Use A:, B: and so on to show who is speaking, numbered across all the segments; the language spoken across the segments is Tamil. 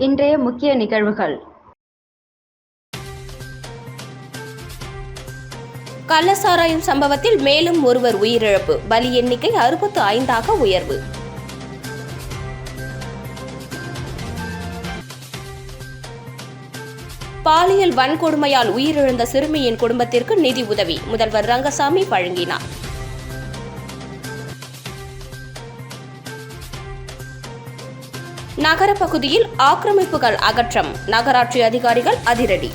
A: இன்றைய முக்கிய நிகழ்வுகள்.
B: கள்ளசாராயம் சம்பவத்தில் மேலும் ஒருவர் உயிரிழப்பு. பலி எண்ணிக்கை அறுபத்து ஐந்தாக உயர்வு. பாலியல் வன்கொடுமையால் உயிரிழந்த சிறுமியின் குடும்பத்திற்கு நிதி உதவி. முதல்வர் ரங்கசாமி வழங்கினார். நகரப் பகுதியில் ஆக்கிரமிப்புகள் அகற்றம். நகராட்சி அதிகாரிகள் அதிரடி.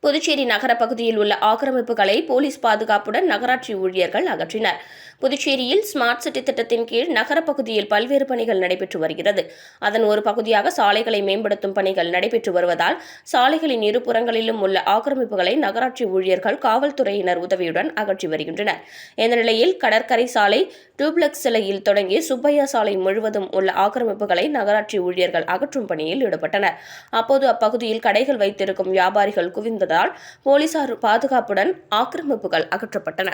B: புதுச்சேரி நகர பகுதியில் உள்ள ஆக்கிரமிப்புகளை போலீஸ் பாதுகாப்புடன் நகராட்சி ஊழியர்கள் அகற்றினர். புதுச்சேரியில் ஸ்மார்ட் சிட்டி திட்டத்தின் கீழ் நகரப்பகுதியில் பல்வேறு பணிகள் நடைபெற்று வருகிறது. அதன் ஒரு பகுதியாக சாலைகளை மேம்படுத்தும் பணிகள் நடைபெற்று வருவதால் சாலைகளின் இருபுறங்களிலும் உள்ள ஆக்கிரமிப்புகளை நகராட்சி ஊழியர்கள் காவல்துறையினர் உதவியுடன் அகற்றி வருகின்றனர். இந்த நிலையில் கடற்கரை சாலை டூப்ளெக்ஸ் சிலையில் தொடங்கி சுப்பையா சாலை முழுவதும் உள்ள ஆக்கிரமிப்புகளை நகராட்சி ஊழியர்கள் அகற்றும் பணியில் ஈடுபட்டனர். அப்போது அப்பகுதியில் கடைகள் வைத்திருக்கும் வியாபாரிகள் குவிந்ததால் போலீசார் பாதுகாப்புடன் ஆக்கிரமிப்புகள் அகற்றப்பட்டன.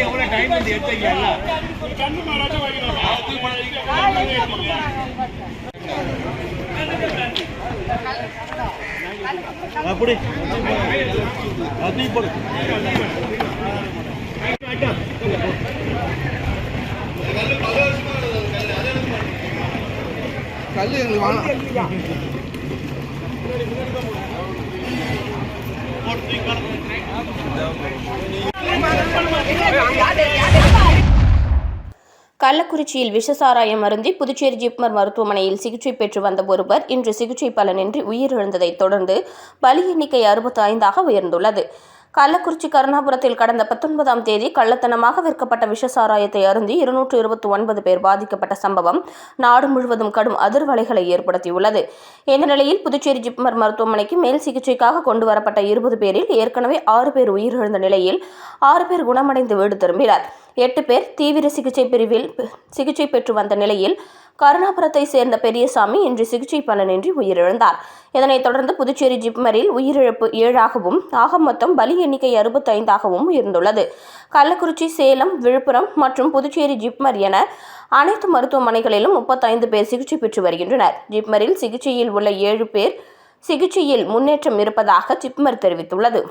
C: எவ்வளவு டைம் வந்து எடுத்தீங்க அப்படி. அப்படி போடு.
D: கல் எங்களுக்கு வேணாம்.
B: கள்ளக்குறிச்சியில் விஷசாராயம் அருந்தி புதுச்சேரி ஜிப்மர் மருத்துவமனையில் சிகிச்சை பெற்று வந்த ஒருவர் இன்று சிகிச்சை பலனின்றி உயிரிழந்ததைத் தொடர்ந்து பலி எண்ணிக்கை அறுபத்தி ஐந்தாக உயர்ந்துள்ளது. கள்ளக்குறிச்சி கருணாபுரத்தில் கடந்த பத்தொன்பதாம் தேதி கள்ளத்தனமாக விற்கப்பட்ட விஷசாராயத்தை அருந்தி இருநூற்று இருபத்தி ஒன்பது பேர் பாதிக்கப்பட்ட சம்பவம் நாடு முழுவதும் கடும் அதிர்வலைகளை ஏற்படுத்தியுள்ளது. இந்த நிலையில் புதுச்சேரி ஜிப்மர் மருத்துவமனைக்கு மேல் சிகிச்சைக்காக கொண்டு வரப்பட்ட இருபது பேரில் ஏற்கனவே ஆறு பேர் உயிரிழந்த நிலையில் ஆறு பேர் குணமடைந்து வீடு திரும்பினர். எட்டு பேர் தீவிர சிகிச்சை பிரிவில் சிகிச்சை பெற்று வந்த நிலையில் கருணாபுரத்தை சேர்ந்த பெரியசாமி இன்று சிகிச்சை பலனின்றி உயிரிழந்தார். இதனைத் தொடர்ந்து புதுச்சேரி ஜிப்மரில் உயிரிழப்பு ஏழாகவும் ஆக மொத்தம் பலி எண்ணிக்கை அறுபத்தைந்தாகவும் இருந்துள்ளது. கள்ளக்குறிச்சி சேலம் விழுப்புரம் மற்றும் புதுச்சேரி ஜிப்மர் என அனைத்து மருத்துவமனைகளிலும் முப்பத்தைந்து பேர் சிகிச்சை பெற்று வருகின்றனர். ஜிப்மரில் சிகிச்சையில் உள்ள ஏழு பேர் சிகிச்சையில் முன்னேற்றம் இருப்பதாக ஜிப்மர் தெரிவித்துள்ளது.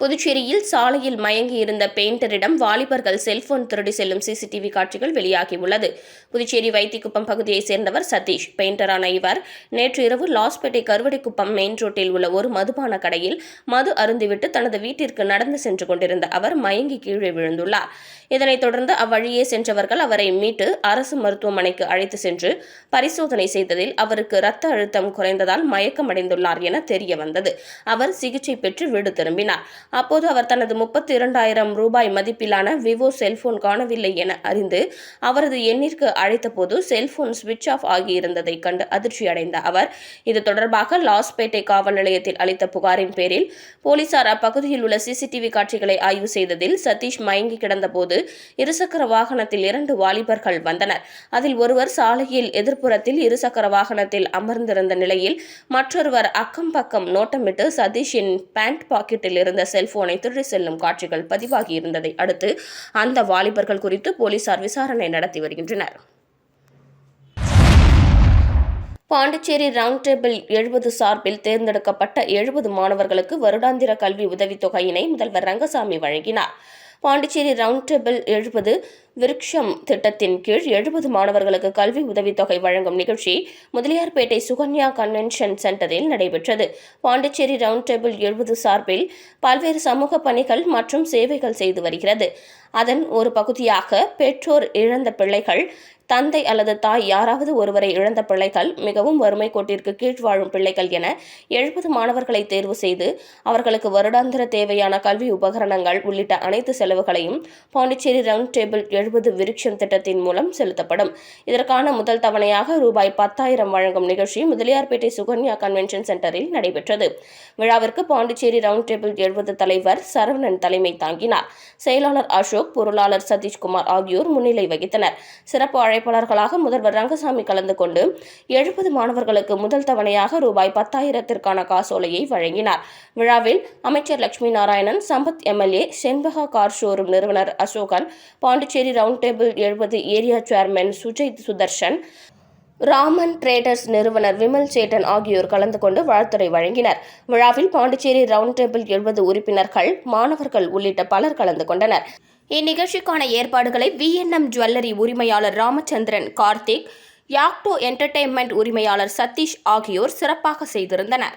B: புதுச்சேரியில் சாலையில் மயங்கி இருந்த பெயிண்டரிடம் வாலிபர்கள் செல்போன் திருடி செல்லும் சிசிடிவி காட்சிகள் வெளியாகியுள்ளது. புதுச்சேரி வைத்திக்குப்பம் பகுதியைச் சேர்ந்தவர் சதீஷ். பெயிண்டரான இவர் நேற்று இரவு லாஸ்பேட்டை கருவடிக்குப்பம் மெயின் ரோட்டில் உள்ள ஒரு மதுபான கடையில் மது அருந்திவிட்டு தனது வீட்டிற்கு நடந்து சென்று கொண்டிருந்த அவர் மயங்கி கீழே விழுந்துள்ளார். இதனைத் தொடர்ந்து அவ்வழியே சென்றவர்கள் அவரை மீட்டு அரசு மருத்துவமனைக்கு அழைத்து சென்று பரிசோதனை செய்ததில் அவருக்கு இரத்த அழுத்தம் குறைந்ததால் மயக்கமடைந்துள்ளார் என தெரிய வந்தது அவர் சிகிச்சை பெற்று வீடு திரும்பினார். அப்போது அவர் தனது முப்பத்தி இரண்டாயிரம் ரூபாய் மதிப்பிலான விவோ செல்போன் காணவில்லை என அறிந்து அவரது எண்ணிற்கு அழைத்தபோது செல்போன் சுவிட்ச் ஆஃப் ஆகியிருந்ததை கண்டு அதிர்ச்சியடைந்த அவர் இது தொடர்பாக லாஸ்பேட்டை காவல் நிலையத்தில் அளித்த புகாரின் பேரில் போலீசார் அப்பகுதியில் உள்ள சிசிடிவி காட்சிகளை ஆய்வு செய்ததில் சதீஷ் மயங்கி கிடந்தபோது இருசக்கர வாகனத்தில் இரண்டு வாலிபர்கள் வந்தனர். அதில் ஒருவர் சாலையில் எதிர்ப்புறத்தில் இருசக்கர வாகனத்தில் அமர்ந்திருந்த நிலையில் மற்றொருவர் அக்கம் பக்கம் நோட்டமிட்டு சதீஷின் பேண்ட் பாக்கெட்டில் இருந்த செல்போனை திருடி செல்லும் காட்சிகள் பதிவாகி இருந்ததை அடுத்து அந்த வாலிபர்கள் குறித்து போலீசார் விசாரணை நடத்தி வருகின்றனர். பாண்டிச்சேரி ரவுண்ட் டேபிள் எழுபது சார்பில் தேர்ந்தெடுக்கப்பட்ட எழுபது மாணவர்களுக்கு வருடாந்திர கல்வி உதவித் தொகையினை முதல்வர் ரங்கசாமி வழங்கினார். பாண்டிச்சேரி ரவுண்ட் டேபிள் எழுபது விருக்ஷம் திட்டத்தின் கீழ் எழுபது மாணவர்களுக்கு கல்வி உதவித்தொகை வழங்கும் நிகழ்ச்சி முதலியார்பேட்டை சுகன்யா கன்வென்ஷன் சென்டரில் நடைபெற்றது. பாண்டிச்சேரி ரவுண்ட் டேபிள் எழுபது சார்பில் பல்வேறு சமூக பணிகள் மற்றும் சேவைகள் செய்து வருகிறது. அதன் ஒரு பகுதியாக பெற்றோர் இழந்த பிள்ளைகள் தந்தை அல்லது தாய் யாராவது ஒருவரை இழந்த பிள்ளைகள் மிகவும் வறுமை கோட்டிற்கு கீழ் வாழும் பிள்ளைகள் என எழுபது மாணவர்களை தேர்வு செய்து அவர்களுக்கு வருடாந்திர தேவையான கல்வி உபகரணங்கள் உள்ளிட்ட அனைத்து செலவுகளையும் பாண்டிச்சேரி ரவுண்ட் டேபிள் எழுபது விருட்சம் திட்டத்தின் மூலம் செலுத்தப்படும். இதற்கான முதல் தவணையாக ரூபாய் பத்தாயிரம் வழங்கும் நிகழ்ச்சி முதலியார்பேட்டை சுகன்யா கன்வென்ஷன் சென்டரில் நடைபெற்றது. விழாவிற்கு பாண்டிச்சேரி ரவுண்ட் டேபிள் எழுபது தலைவர் சரவணன் தலைமை தாங்கினார். செயலாளர் அசோக் பொருளாளர் சதீஷ்குமார் ஆகியோர் முன்னிலை வகித்தனர். சிறப்பு அழைப்பாளர்களாக முதல்வர் ரங்கசாமி கலந்து கொண்டு எழுபது மாணவர்களுக்கு முதல் தவணையாக ரூபாய் பத்தாயிரத்திற்கான காசோலையை வழங்கினார். விழாவில் அமைச்சர் Lakshmi Narayanan Sampath MLA Shenbaga car showroom நிறுவனர் அசோகன் பாண்டிச்சேரி ரவுண்ட் டேபிள் எழுபது area chairman Sujith Sudarshan Raman traders நிறுவனர் விமல் சேட்டன் ஆகியோர் கலந்து கொண்டு வாழ்த்துறை வழங்கினர். விழாவில் பாண்டிச்சேரி ரவுண்ட் டேபிள் எழுபது உறுப்பினர்கள் மாணவர்கள் உள்ளிட்ட பலர் கலந்து கொண்டனர். இந்நிகழ்ச்சிக்கான ஏற்பாடுகளை விஎன்எம் ஜுவல்லரி உரிமையாளர் ராமச்சந்திரன் கார்த்திக் யாக்டோ என்டர்டெயின்மெண்ட் உரிமையாளர் சதீஷ் ஆகியோர் சிறப்பாக செய்திருந்தனர்.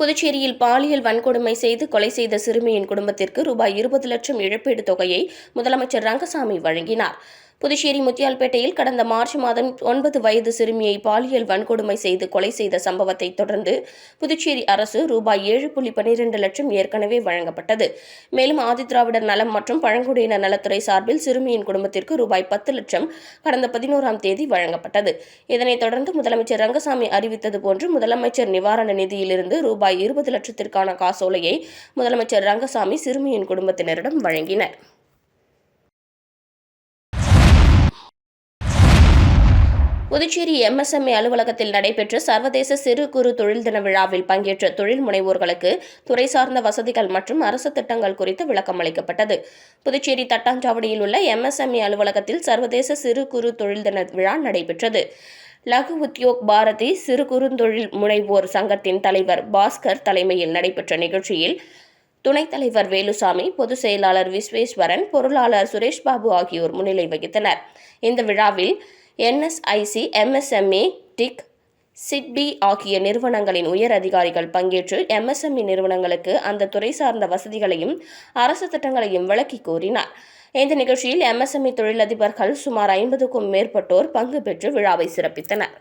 B: புதுச்சேரியில் பாலியல் வன்கொடுமை செய்து கொலை செய்த சிறுமியின் குடும்பத்திற்கு ரூபாய் இருபது லட்சம் இழப்பீடு தொகையை முதலமைச்சர் ரங்கசாமி வழங்கினார். புதுச்சேரி முத்தியால்பேட்டையில் கடந்த மார்ச் மாதம் ஒன்பது வயது சிறுமியை பாலியல் வன்கொடுமை செய்து கொலை செய்த சம்பவத்தை தொடர்ந்து புதுச்சேரி அரசு ரூபாய் ஏழு புள்ளி பனிரெண்டு லட்சம் ஏற்கனவே வழங்கப்பட்டது. மேலும் ஆதிதிராவிடர் நலம் மற்றும் பழங்குடியினர் நலத்துறை சார்பில் சிறுமியின் குடும்பத்திற்கு ரூபாய் பத்து லட்சம் கடந்த பதினோராம் தேதி வழங்கப்பட்டது. இதனைத் தொடர்ந்து முதலமைச்சர் ரங்கசாமி அறிவித்தது போன்று முதலமைச்சர் நிவாரண நிதியிலிருந்து ரூபாய் இருபது லட்சத்திற்கான காசோலையை முதலமைச்சர் ரங்கசாமி சிறுமியின் குடும்பத்தினரிடம் வழங்கினர். புதுச்சேரி எம்எஸ்எம்ஏ அலுவலகத்தில் நடைபெற்ற சர்வதேச சிறு குறு தொழில் தின விழாவில் பங்கேற்ற தொழில் முனைவோர்களுக்கு துறை சார்ந்த வசதிகள் மற்றும் அரசு திட்டங்கள் குறித்து விளக்கம் அளிக்கப்பட்டது. புதுச்சேரி தட்டாஞ்சாவடியில் உள்ள எம்எஸ்எம்ஏ அலுவலகத்தில் சர்வதேச சிறு குறு தொழில் தின விழா நடைபெற்றது. லகு உத்யோக் பாரதி சிறு குறுந்தொழில் முனைவோர் சங்கத்தின் தலைவர் பாஸ்கர் தலைமையில் நடைபெற்ற நிகழ்ச்சியில் துணைத் தலைவர் வேலுசாமி பொதுச் செயலாளர் விஸ்வேஸ்வரன் பொருளாளர் சுரேஷ் பாபு ஆகியோர் முன்னிலை வகித்தனர். இந்த விழாவில் என்எஸ்ஐசி எம்எஸ்எம்ஏ டிக் சிட்பி ஆகிய நிறுவனங்களின் உயர் அதிகாரிகள் பங்கேற்று எம்எஸ்எம்இ நிறுவனங்களுக்கு அந்த துறை சார்ந்த வசதிகளையும் அரசு திட்டங்களையும் விளக்கி கூறினார். இந்த நிகழ்ச்சியில் எம்எஸ்எம்இ தொழிலதிபர்கள் சுமார் ஐம்பதுக்கும் மேற்பட்டோர் பங்கு பெற்று விழாவை சிறப்பித்தனர்.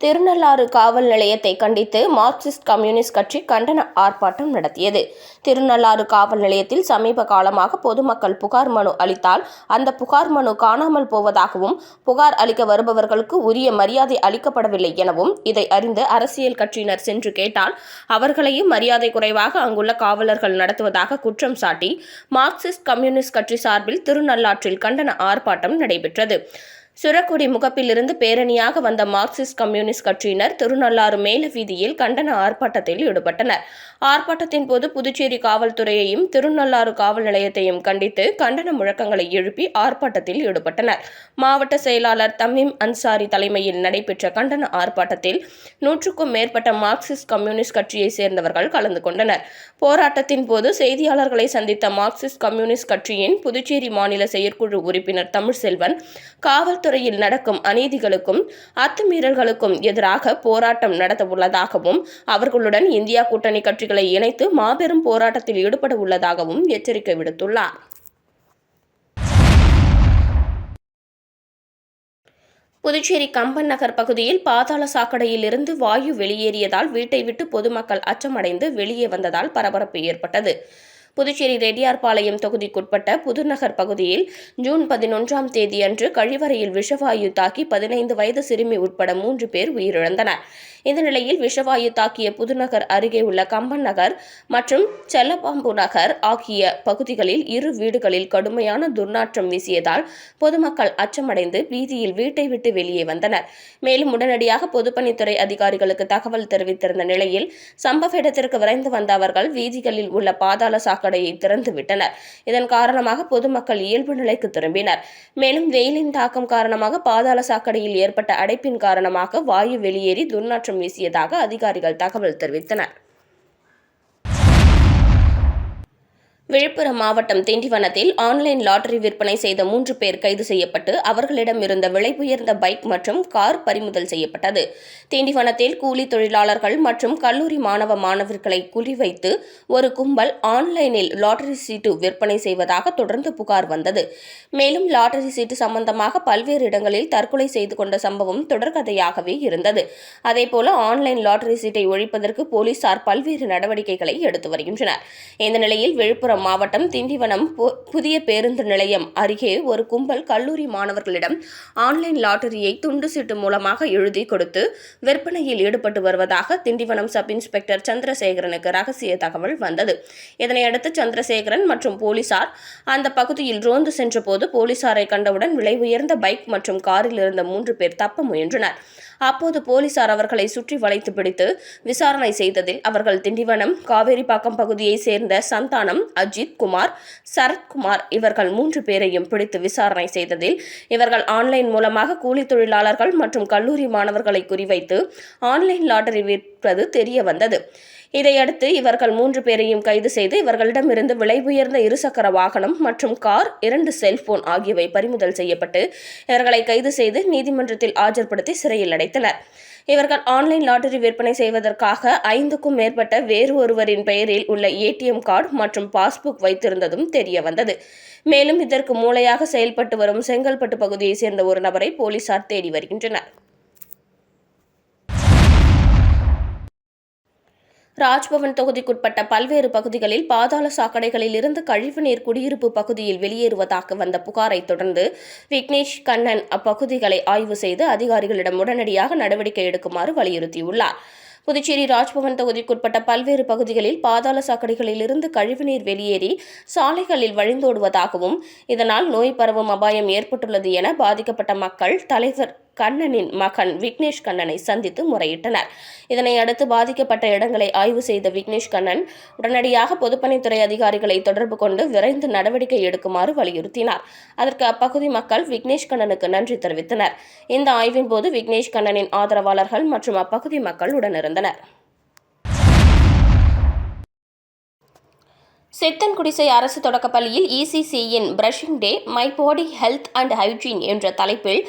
B: திருநள்ளாறு காவல் நிலையத்தை கண்டித்து மார்க்சிஸ்ட் கம்யூனிஸ்ட் கட்சி கண்டன ஆர்ப்பாட்டம் நடத்தியது. திருநள்ளாறு காவல் நிலையத்தில் சமீப காலமாக பொதுமக்கள் புகார் மனு அளித்தால் அந்த புகார் மனு காணாமல் போவதாகவும் புகார் அளிக்க வருபவர்களுக்கு உரிய மரியாதை அளிக்கப்படவில்லை எனவும் இதை அறிந்து அரசியல் கட்சியினர் சென்று கேட்டால் அவர்களையும் மரியாதை குறைவாக அங்குள்ள காவலர்கள் நடத்துவதாக குற்றம் சாட்டி மார்க்சிஸ்ட் கம்யூனிஸ்ட் கட்சி சார்பில் திருநள்ளாற்றில் கண்டன ஆர்ப்பாட்டம் நடைபெற்றது. சுரக்குடி முகப்பிலிருந்து பேரணியாக வந்த மார்க்சிஸ்ட் கம்யூனிஸ்ட் கட்சியினர் திருநள்ளாறு மேல வீதியில் கண்டன ஆர்ப்பாட்டத்தில் ஈடுபட்டனர். ஆர்ப்பாட்டத்தின் போது புதுச்சேரி காவல்துறையையும் திருநள்ளாறு காவல் நிலையத்தையும் கண்டித்து கண்டன முழக்கங்களை எழுப்பி ஆர்ப்பாட்டத்தில் ஈடுபட்டனர். மாவட்ட செயலாளர் தமீம் அன்சாரி தலைமையில் நடைபெற்ற கண்டன ஆர்ப்பாட்டத்தில் நூற்றுக்கும் மேற்பட்ட மார்க்சிஸ்ட் கம்யூனிஸ்ட் கட்சியை சேர்ந்தவர்கள் கலந்து கொண்டனர். போராட்டத்தின் போது செய்தியாளர்களை சந்தித்த மார்க்சிஸ்ட் கம்யூனிஸ்ட் கட்சியின் புதுச்சேரி மாநில செயற்குழு உறுப்பினர் தமிழ்செல்வன் காவல்துறையில் நடக்கும் அநீதிகளுக்கும் அத்துமீறல்களுக்கும் எதிராக போராட்டம் நடத்த உள்ளதாகவும் அவர்களுடன் இந்தியா கூட்டணி கட்சிகளை இணைத்து மாபெரும் போராட்டத்தில் ஈடுபட உள்ளதாகவும் எச்சரிக்கை விடுத்துள்ளார். புதுச்சேரி கம்பன் நகர் பகுதியில் பாதாள சாக்கடையில் இருந்து வாயு வெளியேறியதால் வீட்டை விட்டு பொதுமக்கள் அச்சமடைந்து வெளியே வந்ததால் பரபரப்பு ஏற்பட்டது. புதுச்சேரி ரெட்டியார்பாளையம் தொகுதிக்குட்பட்ட புதுநகர் பகுதியில் ஜூன் பதினொன்றாம் தேதியன்று கழிவறையில் விஷவாயு தாக்கி பதினைந்து வயது சிறுமி உட்பட மூன்று பேர் உயிரிழந்தனர். இந்த நிலையில் விஷவாயு தாக்கிய புதுநகர் அருகே உள்ள கம்பன் நகர் மற்றும் செல்லப்பாம்பு நகர் ஆகிய பகுதிகளில் இரு வீடுகளில் கடுமையான துர்நாற்றம் வீசியதால் பொதுமக்கள் அச்சமடைந்து வீதியில் வீட்டை விட்டு வெளியே வந்தனர். மேலும் உடனடியாக பொதுப்பணித்துறை அதிகாரிகளுக்கு தகவல் தெரிவித்திருந்த நிலையில் சம்பவ இடத்திற்கு விரைந்து வந்த அவர்கள் வீதிகளில் உள்ள பாதாள கடையை திறந்து விட்டனர். இதன் காரணமாக பொதுமக்கள் இயல்பு நிலைக்கு திரும்பினர். மேலும் வெயிலின் தாக்கம் காரணமாக பாதாள சாக்கடையில் ஏற்பட்ட அடைப்பின் காரணமாக வாயு வெளியேறி துர்நாற்றம் வீசியதாக அதிகாரிகள் தகவல் தெரிவித்தனர். விழுப்புரம் மாவட்டம் திண்டிவனத்தில் ஆன்லைன் லாட்டரி விற்பனை செய்த மூன்று பேர் கைது செய்யப்பட்டு அவர்களிடம் இருந்த விலை உயர்ந்த பைக் மற்றும் கார் பறிமுதல் செய்யப்பட்டது. திண்டிவனத்தில் கூலி தொழிலாளர்கள் மற்றும் கல்லூரி மாணவ மாணவர்களை குறிவைத்து ஒரு கும்பல் ஆன்லைனில் லாட்டரி சீட்டு விற்பனை செய்வதாக தொடர்ந்து புகார் வந்தது. மேலும் லாட்டரி சீட்டு சம்பந்தமாக பல்வேறு இடங்களில் தற்கொலை செய்து கொண்ட சம்பவம் தொடர்கதையாகவே இருந்தது. அதேபோல ஆன்லைன் லாட்டரி சீட்டை ஒழிப்பதற்கு போலீசார் பல்வேறு நடவடிக்கைகளை எடுத்து வருகின்றனர். இந்த நிலையில் விழுப்புரம் மாவட்டம் திண்டிவனம் புதிய பேருந்து நிலையம் அருகே ஒரு கும்பல் கல்லூரி மாணவர்களிடம் ஆன்லைன் லாட்டரியை துண்டு சீட்டு மூலமாக எழுதி கொடுத்து விற்பனையில் ஈடுபட்டு வருவதாக திண்டிவனம் சப் இன்ஸ்பெக்டர் சந்திரசேகரனுக்கு ரகசிய தகவல் வந்தது. இதனையடுத்து சந்திரசேகரன் மற்றும் போலீசார் அந்த பகுதியில் ரோந்து சென்றபோது போலீசாரை கண்டவுடன் விலை உயர்ந்த பைக் மற்றும் காரில் இருந்த மூன்று பேர் தப்ப முயன்றனர். அப்போது போலீசார் அவர்களை சுற்றி வளைத்து பிடித்து விசாரணை செய்ததில் அவர்கள் திண்டிவனம் காவேரிப்பாக்கம் பகுதியைச் சேர்ந்த சந்தானம் அஜித் குமார் சரத்குமார் இவர்கள் மூன்று பேரையும் பிடித்து விசாரணை செய்ததில் இவர்கள் ஆன்லைன் மூலமாக கூலி தொழிலாளர்கள் மற்றும் கல்லூரி மாணவர்களை குறிவைத்து ஆன்லைன் லாட்டரி விற்பது தெரிய வந்தது இதையடுத்து இவர்கள் மூன்று பேரையும் கைது செய்து இவர்களிடமிருந்து விலை உயர்ந்த இருசக்கர வாகனம் மற்றும் கார் இரண்டு செல்போன் ஆகியவை பறிமுதல் செய்யப்பட்டு இவர்களை கைது செய்து நீதிமன்றத்தில் ஆஜர்படுத்தி சிறையில் அடைத்தனர். இவர்கள் ஆன்லைன் லாட்டரி விற்பனை செய்வதற்காக ஐந்துக்கும் மேற்பட்ட வேறு ஒருவரின் பெயரில் உள்ள ஏடிஎம் கார்டு மற்றும் பாஸ்புக் வைத்திருந்ததும் தெரிய வந்தது மேலும் இதற்கு மூளையாக செயல்பட்டு வரும் செங்கல்பட்டு பகுதியைச் சேர்ந்த ஒரு நபரை போலீசார் தேடி வருகின்றனர். ராஜ்பவன் தொகுதிக்குட்பட்ட பல்வேறு பகுதிகளில் பாதாள சாக்கடைகளில் இருந்து கழிவுநீர் குடியிருப்பு பகுதியில் வெளியேறுவதாக வந்த புகாரை தொடர்ந்து விக்னேஷ் கண்ணன் அப்பகுதிகளை ஆய்வு செய்து அதிகாரிகளிடம் உடனடியாக நடவடிக்கை எடுக்குமாறு வலியுறுத்தியுள்ளார். புதுச்சேரி ராஜ்பவன் தொகுதிக்குட்பட்ட பல்வேறு பகுதிகளில் பாதாள சாக்கடைகளில் இருந்து கழிவுநீர் வெளியேறி சாலைகளில் வழிந்தோடுவதாகவும் இதனால் நோய் பரவும் அபாயம் ஏற்பட்டுள்ளது என பாதிக்கப்பட்ட மக்கள் தலைவர் கண்ணனின் மகன் விக்னேஷ் கண்ணனை சந்தித்து முறையிட்டனர். இதனை அடுத்து பாதிக்கப்பட்ட இடங்களை ஆய்வு செய்த விக்னேஷ் கண்ணன் உடனடியாக பொதுப்பணித்துறை அதிகாரிகளை தொடர்பு கொண்டு விரைந்து நடவடிக்கை எடுக்குமாறு வலியுறுத்தினார். அதற்கு அப்பகுதி மக்கள் விக்னேஷ் கண்ணனுக்கு நன்றி தெரிவித்தனர். இந்த ஆய்வின் போது விக்னேஷ் கண்ணனின் ஆதரவாளர்கள் மற்றும் அப்பகுதி மக்கள் உடனிருந்தனர். சித்தன்குடிசை அரசு தொடக்கப்பள்ளியில் இசிசியின் brushing day my body health and hygiene என்ற தலைப்பில்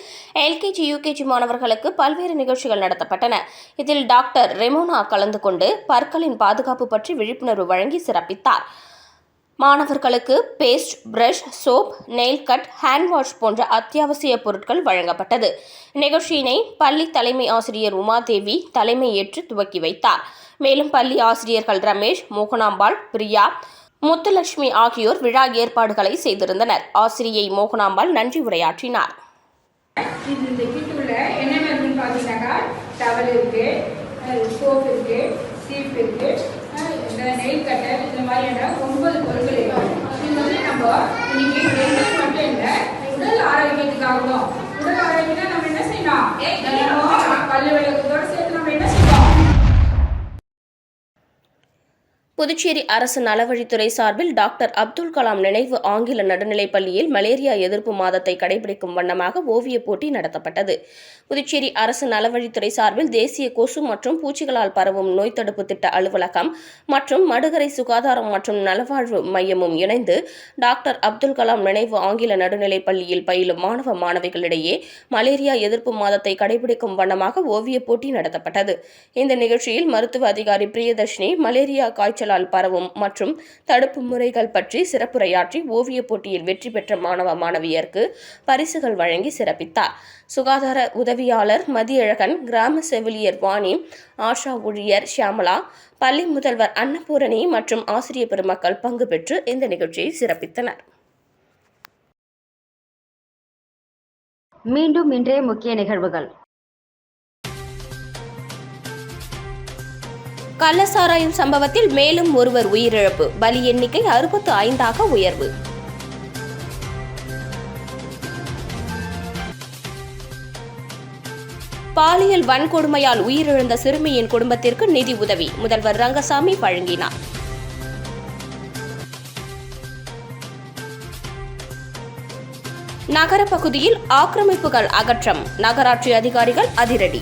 B: எல்கேஜி யூகேஜி மாணவர்களுக்கு பல்வேறு நிகழ்ச்சிகள் நடத்தப்பட்டன. இதில் டாக்டர் ரெமோனா கலந்து கொண்டு பற்களின் பாதுகாப்பு பற்றி விழிப்புணர்வு வழங்கி சிறப்பித்தார். மாணவர்களுக்கு paste brush soap nail cut hand wash போன்ற அத்தியாவசிய பொருட்கள் வழங்கப்பட்டது. நிகழ்ச்சியினை பள்ளி தலைமை ஆசிரியர் உமாதேவி தலைமையேற்று துவக்கி வைத்தார். மேலும் பள்ளி ஆசிரியர்கள் ரமேஷ் மோகனாம்பாள் பிரியா முத்துலட்சுமி ஆகியோர் விழா ஏற்பாடுகளை செய்திருந்தனர். ஆசிரியை மோகனாம்பாள் நன்றி உரையாற்றினார்.
E: இந்த என்னென்ன இருக்குன்னு பார்த்தீங்கன்னாக்கா டவல் இருக்கு சோப் இருக்கு சீப் இருக்கு இந்த நெயில் கட்டர் இந்த மாதிரியான ஒன்பது பொருட்கள் இருக்கு. இது வந்து நம்ம இன்னைக்கு மட்டும் இல்லை உடல் ஆரோக்கியத்துக்காகவும்
B: புதுச்சேரி அரசு நலவழித்துறை சார்பில் டாக்டர் அப்துல் கலாம் நினைவு ஆங்கில நடுநிலைப் பள்ளியில் மலேரியா எதிர்ப்பு மாதத்தை கடைபிடிக்கும் வண்ணமாக ஓவியப் போட்டி நடத்தப்பட்டது. புதுச்சேரி அரசு நலவழித்துறை சார்பில் தேசிய கொசு மற்றும் பூச்சிகளால் பரவும் நோய் தடுப்பு திட்ட அலுவலகம் மற்றும் மடுகரை சுகாதாரம் மற்றும் நலவாழ்வு மையமும் இணைந்து டாக்டர் அப்துல் கலாம் நினைவு ஆங்கில நடுநிலைப் பள்ளியில் பயிலும் மாணவ மாணவிகளிடையே மலேரியா எதிர்ப்பு மாதத்தை கடைபிடிக்கும் வண்ணமாக ஓவியப் போட்டி நடத்தப்பட்டது. இந்த நிகழ்ச்சியில் மருத்துவ அதிகாரி பிரியதர்ஷினி மலேரியா காய்ச்சல் காய்ச்சலால் பரவும் மற்றும் தடுப்பு முறைகள் பற்றி சிறப்புரையாற்றி ஓவியப் போட்டியில் வெற்றி பெற்ற மாணவ மாணவியருக்கு பரிசுகள் வழங்கி சிறப்பித்தார். சுகாதார உதவியாளர் மதியழகன் கிராம செவிலியர் வாணி ஆஷா ஊழியர் ஷியாமலா பள்ளி முதல்வர் அன்னபூரணி மற்றும் ஆசிரியர் பெருமக்கள் பங்கு பெற்று இந்த நிகழ்ச்சியை சிறப்பித்தனர்.
F: மீண்டும் இன்றைய முக்கிய நிகழ்வுகள்.
B: கள்ளசாராயம் சம்பவத்தில் மேலும் ஒருவர் உயிரிழப்பு. பலி எண்ணிக்கை அறுபத்து ஐந்தாக உயர்வு. பாலியல் வன்கொடுமையால் உயிரிழந்த சிறுமியின் குடும்பத்திற்கு நிதி உதவி. முதல்வர் ரங்கசாமி வழங்கினார். நகர பகுதியில் ஆக்கிரமிப்புகள் அகற்றம். நகராட்சி அதிகாரிகள் அதிரடி.